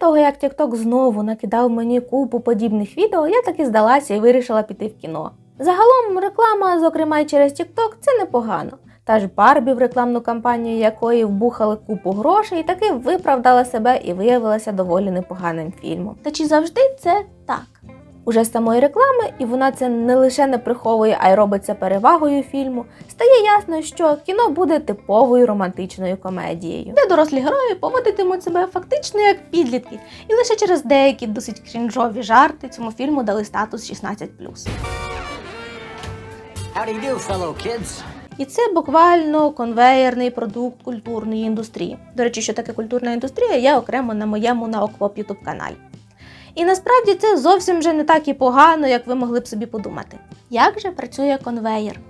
того, як TikTok знову накидав мені купу подібних відео, я таки здалася і вирішила піти в кіно. Загалом реклама, зокрема й через TikTok, це непогано. Та ж Барбі, в рекламну кампанію якої вбухали купу грошей, таки виправдала себе і виявилася доволі непоганим фільмом. Та чи завжди це так? Уже з самої реклами, і вона це не лише не приховує, а й робить це перевагою фільму, стає ясно, що кіно буде типовою романтичною комедією, де дорослі герої поводитимуть себе фактично як підлітки, і лише через деякі досить крінжові жарти цьому фільму дали статус 16+. How do you do, fellow kids? І це буквально конвеєрний продукт культурної індустрії. До речі, що таке культурна індустрія, є окремо на моєму науквоп ютуб каналі. І насправді це зовсім вже не так і погано, як ви могли б собі подумати. Як же працює конвеєр?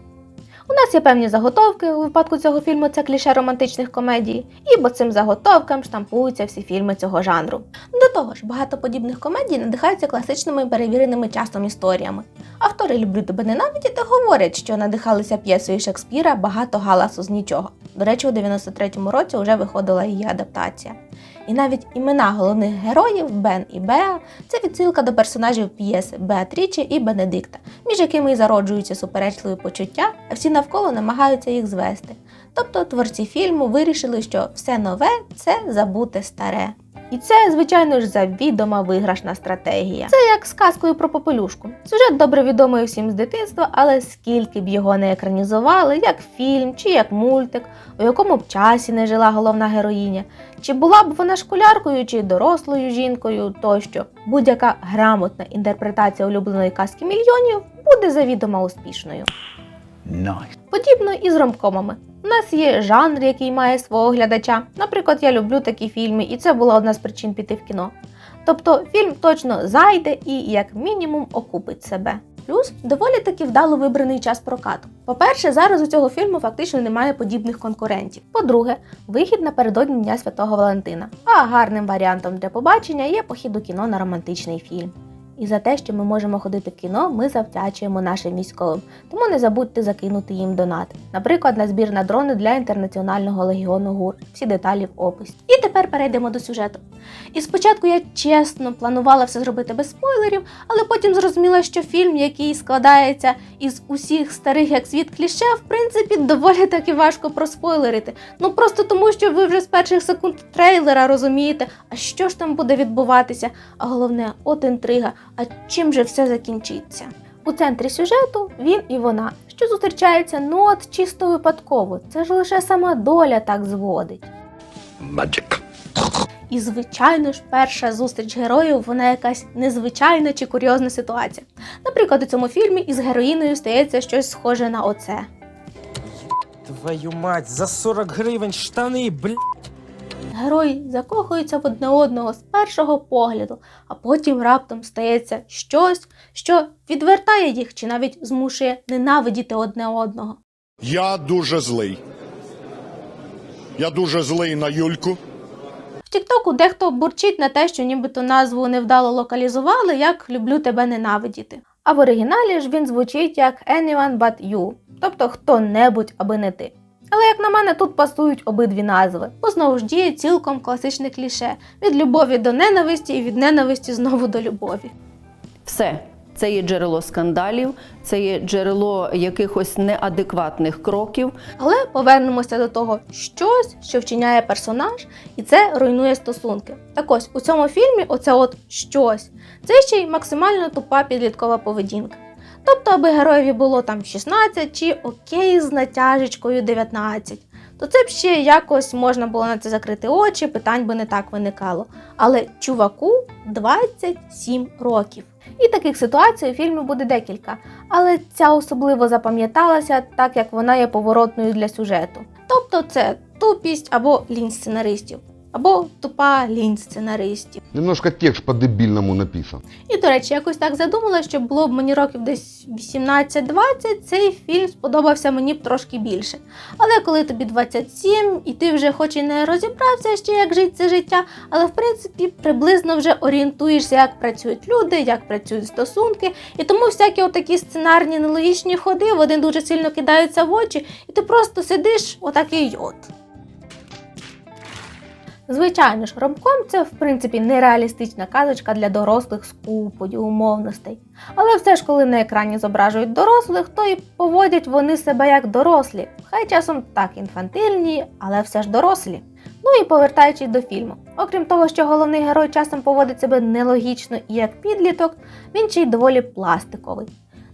У нас є певні заготовки, у випадку цього фільму це кліше романтичних комедій, і по цим заготовкам штампуються всі фільми цього жанру. До того ж, багато подібних комедій надихаються класичними перевіреними часом історіями. Автори люблю тебе ненавидіти говорять, що надихалися п'єсою Шекспіра багато галасу з нічого. До речі, у 93-му році вже виходила її адаптація. І навіть імена головних героїв Бен і Беа це відсилка до персонажів п'єси Беатрічі і Бенедикта, між якими і зароджуються суперечливі почуття, а всі навколо намагаються їх звести. Тобто творці фільму вирішили, що все нове це забуте старе. І це, звичайно ж, завідома виграшна стратегія. Це як з казкою про попелюшку. Сюжет добре відомий усім з дитинства, але скільки б його не екранізували, як фільм чи як мультик, у якому б часі не жила головна героїня, чи була б вона школяркою чи дорослою жінкою, тощо будь-яка грамотна інтерпретація улюбленої казки мільйонів буде завідомо успішною. Nice. Подібно і з ромкомами. У нас є жанр, який має свого глядача. Наприклад, я люблю такі фільми, і це була одна з причин піти в кіно. Тобто фільм точно зайде і, як мінімум, окупить себе. Плюс доволі таки вдало вибраний час прокату. По-перше, зараз у цього фільму фактично немає подібних конкурентів. По-друге, вихід напередодні Дня Святого Валентина. А гарним варіантом для побачення є похід у кіно на романтичний фільм. І за те, що ми можемо ходити в кіно, ми завдячуємо нашим військовим. Тому не забудьте закинути їм донат. Наприклад, на збір на дрони для інтернаціонального легіону ГУР. Всі деталі в описі. І тепер перейдемо до сюжету. І спочатку я чесно планувала все зробити без спойлерів, але потім зрозуміла, що фільм, який складається із усіх старих як світ кліше, в принципі, доволі таки важко проспойлерити. Ну просто тому, що ви вже з перших секунд трейлера розумієте, а що ж там буде відбуватися. А головне, от інтрига. А чим же все закінчиться? У центрі сюжету він і вона, що зустрічаються ну от чисто випадково. Це ж лише сама доля так зводить. Magic. І, звичайно ж, перша зустріч героїв вона якась незвичайна чи курйозна ситуація. Наприклад, у цьому фільмі із героїною стається щось схоже на оце. Твою мать, за 40 гривень штани, бля. Герої закохуються в одне одного з першого погляду, а потім раптом стається щось, що відвертає їх чи навіть змушує ненавидіти одне одного. Я дуже злий. Я дуже злий на Юльку. В Тіктоку дехто бурчить на те, що нібито назву невдало локалізували, як люблю тебе ненавидіти. А в оригіналі ж він звучить як Anyone but you, тобто хто-небудь, аби не ти. Але як на мене, тут пасують обидві назви, бо знову ж діє цілком класичне кліше від любові до ненависті і від ненависті знову до любові. Все. Це є джерело скандалів, це є джерело якихось неадекватних кроків. Але повернемося до того щось, що вчиняє персонаж, і це руйнує стосунки. Так ось у цьому фільмі оце от щось. Це ще й максимально тупа підліткова поведінка. Тобто, аби героєві було там 16 чи окей з натяжечкою 19, то це б ще якось можна було на це закрити очі, питань би не так виникало. Але чуваку 27 років. І таких ситуацій у фільмі буде декілька, але ця особливо запам'яталася, так як вона є поворотною для сюжету. Тобто це тупість або лінь сценаристів, або тупа лінь сценаристів. Немножко текст по-дебильному написан. І, до речі, якось так задумала, що було б мені років десь 18-20, цей фільм сподобався мені б трошки більше. Але коли тобі 27, і ти вже хоч і не розібрався ще, як жити це життя, але в принципі приблизно вже орієнтуєшся, як працюють люди, як працюють стосунки. І тому всякі отакі сценарні нелогічні ходи вони дуже сильно кидаються в очі, і ти просто сидиш отакий от. Звичайно ж, ромком це в принципі нереалістична казочка для дорослих з купою умовностей. Але все ж, коли на екрані зображують дорослих, то і поводять вони себе як дорослі, хай часом так інфантильні, але все ж дорослі. Ну і повертаючись до фільму. Окрім того, що головний герой часом поводить себе нелогічно і як підліток, він ще й доволі пластиковий.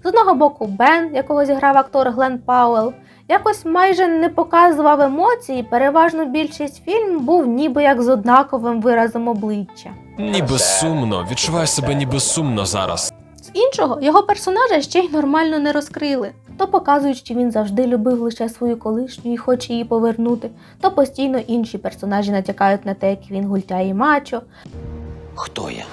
З одного боку, Бен, якого зіграв актор Глен Пауел, якось майже не показував емоцій, переважно більшість фільм був ніби як з однаковим виразом обличчя. Ніби сумно, відчуваю себе ніби сумно зараз. З іншого, його персонажа ще й нормально не розкрили. То показують, що він завжди любив лише свою колишню і хоче її повернути, то постійно інші персонажі натякають на те, як він гультяє і мачо, Хто я?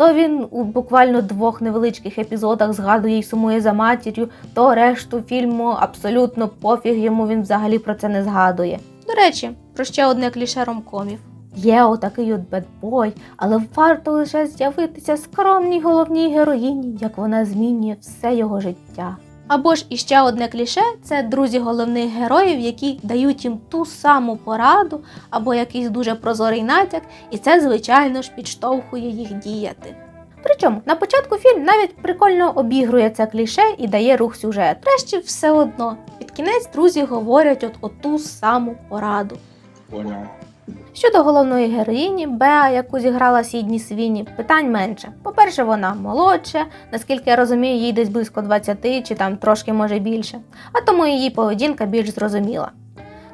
То він у буквально двох невеличких епізодах згадує і сумує за матір'ю, то решту фільму абсолютно пофіг йому він взагалі про це не згадує. До речі, про ще одне кліше ромкомів. Є отакий от бедбой, але варто лише з'явитися скромній головній героїні, як вона змінює все його життя. Або ж іще одне кліше це друзі головних героїв, які дають їм ту саму пораду або якийсь дуже прозорий натяк, і це, звичайно ж, підштовхує їх діяти. Причому на початку фільм навіть прикольно обігрує це кліше і дає рух сюжет. Врешті все одно. Під кінець друзі говорять от оту саму пораду. Щодо головної героїні Беа, яку зіграла Сідні Свіні, питань менше. По-перше, вона молодша, наскільки я розумію, їй десь близько 20 чи там трошки може більше, а тому її поведінка більш зрозуміла.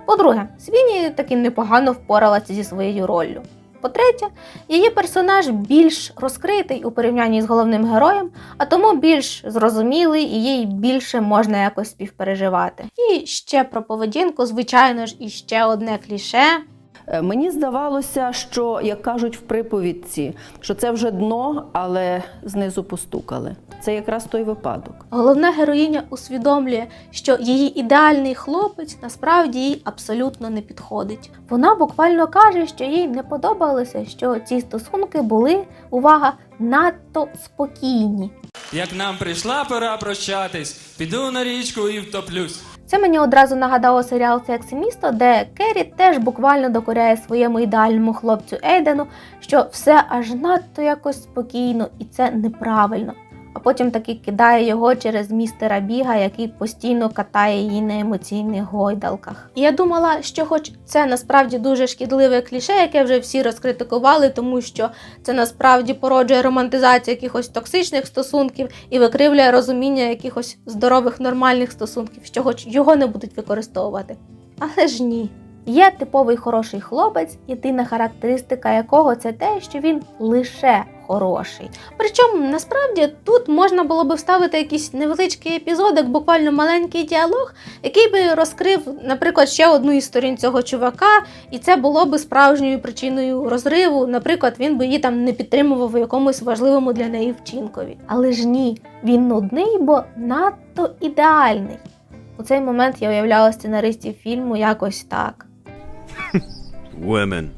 По-друге, Свіні таки непогано впоралася зі своєю роллю. По-третє, її персонаж більш розкритий у порівнянні з головним героєм, а тому більш зрозумілий і їй більше можна якось співпереживати. І ще про поведінку, звичайно ж, і ще одне кліше. Е, Мені здавалося, що, як кажуть в приповідці, що це вже дно, але знизу постукали. Це якраз той випадок. Головна героїня усвідомлює, що її ідеальний хлопець насправді їй абсолютно не підходить. Вона буквально каже, що їй не подобалося, що ці стосунки були, увага, надто спокійні. Як нам прийшла пора прощатись, піду на річку і втоплюсь. Це мені одразу нагадало серіал Секс місто, де Керрі теж буквально докоряє своєму ідеальному хлопцю Ейдену, що все аж надто якось спокійно, і це неправильно. А потім таки кидає його через містера Біга, який постійно катає її на емоційних гойдалках. І я думала, що, хоч це насправді дуже шкідливе кліше, яке вже всі розкритикували, тому що це насправді породжує романтизацію якихось токсичних стосунків і викривлює розуміння якихось здорових нормальних стосунків, що хоч його не будуть використовувати. Але ж ні. Є типовий хороший хлопець, єдина характеристика якого це те, що він лише хороший. Причому насправді тут можна було би вставити якийсь невеличкий епізодик, буквально маленький діалог, який би розкрив, наприклад, ще одну із сторін цього чувака, і це було би справжньою причиною розриву. Наприклад, він би її там не підтримував у якомусь важливому для неї вчинкові. Але ж ні, він нудний, бо надто ідеальний. У цей момент я уявляла сценаристів фільму якось так. Women.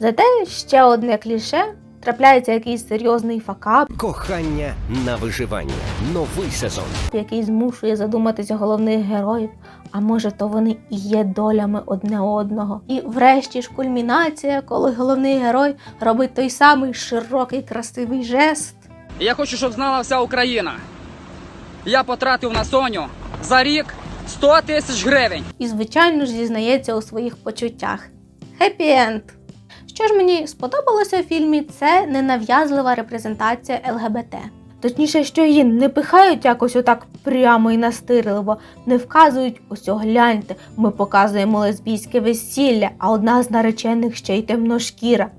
Зате ще одне кліше. Трапляється якийсь серйозний факап, Кохання на виживання. Новий сезон. який змушує задуматися головних героїв. А може, то вони і є долями одне одного. І врешті ж кульмінація, коли головний герой робить той самий широкий красивий жест. Я хочу, щоб знала вся Україна. Я потратив на Соню за рік 100 тисяч гривень. і, звичайно ж, зізнається у своїх почуттях. Хеппі енд. Що ж мені сподобалося в фільмі, це ненав'язлива репрезентація ЛГБТ. Точніше, що її не пихають якось отак прямо і настирливо, не вказують ось гляньте, ми показуємо лесбійське весілля, а одна з наречених ще й темношкіра.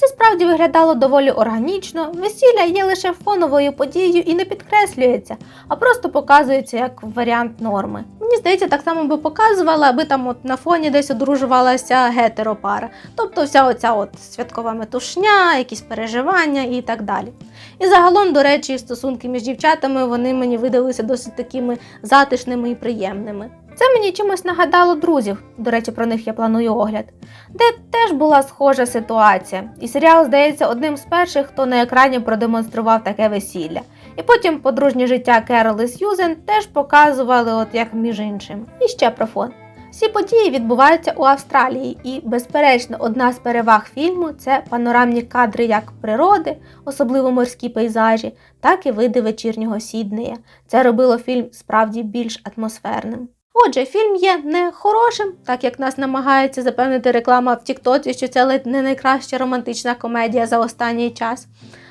Це справді виглядало доволі органічно. Весілля є лише фоновою подією і не підкреслюється, а просто показується як варіант норми. Мені здається, так само би показувала, аби там от на фоні десь одружувалася гетеропара. Тобто вся оця от святкова метушня, якісь переживання і так далі. І загалом, до речі, стосунки між дівчатами вони мені видалися досить такими затишними і приємними. Це мені чимось нагадало друзів. До речі, про них я планую огляд, де теж була схожа ситуація. І серіал, здається, одним з перших, хто на екрані продемонстрував таке весілля. І потім подружнє життя Керол і Сьюзен теж показували, от як між іншим. І ще про фон. Всі події відбуваються у Австралії, і, безперечно, одна з переваг фільму це панорамні кадри як природи, особливо морські пейзажі, так і види вечірнього Сіднея. Це робило фільм справді більш атмосферним. Отже, фільм є не хорошим, так як нас намагається запевнити реклама в Тіктоці, що це ледь не найкраща романтична комедія за останній час,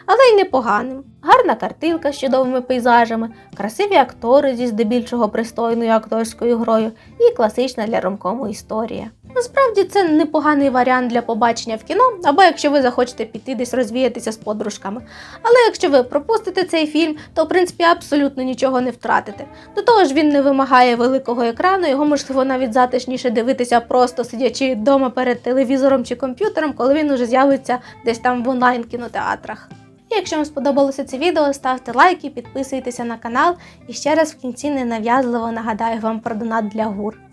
але й непоганим. Гарна картинка з чудовими пейзажами, красиві актори зі здебільшого пристойною акторською грою і класична для ромкому історія. Насправді це непоганий варіант для побачення в кіно, або якщо ви захочете піти десь розвіятися з подружками. Але якщо ви пропустите цей фільм, то в принципі абсолютно нічого не втратите. До того ж, він не вимагає великого екрану, його можливо навіть затишніше дивитися, просто сидячи вдома перед телевізором чи комп'ютером, коли він уже з'явиться десь там в онлайн кінотеатрах. І якщо вам сподобалося це відео, ставте лайки, підписуйтеся на канал і ще раз в кінці ненав'язливо нагадаю вам про донат для гур.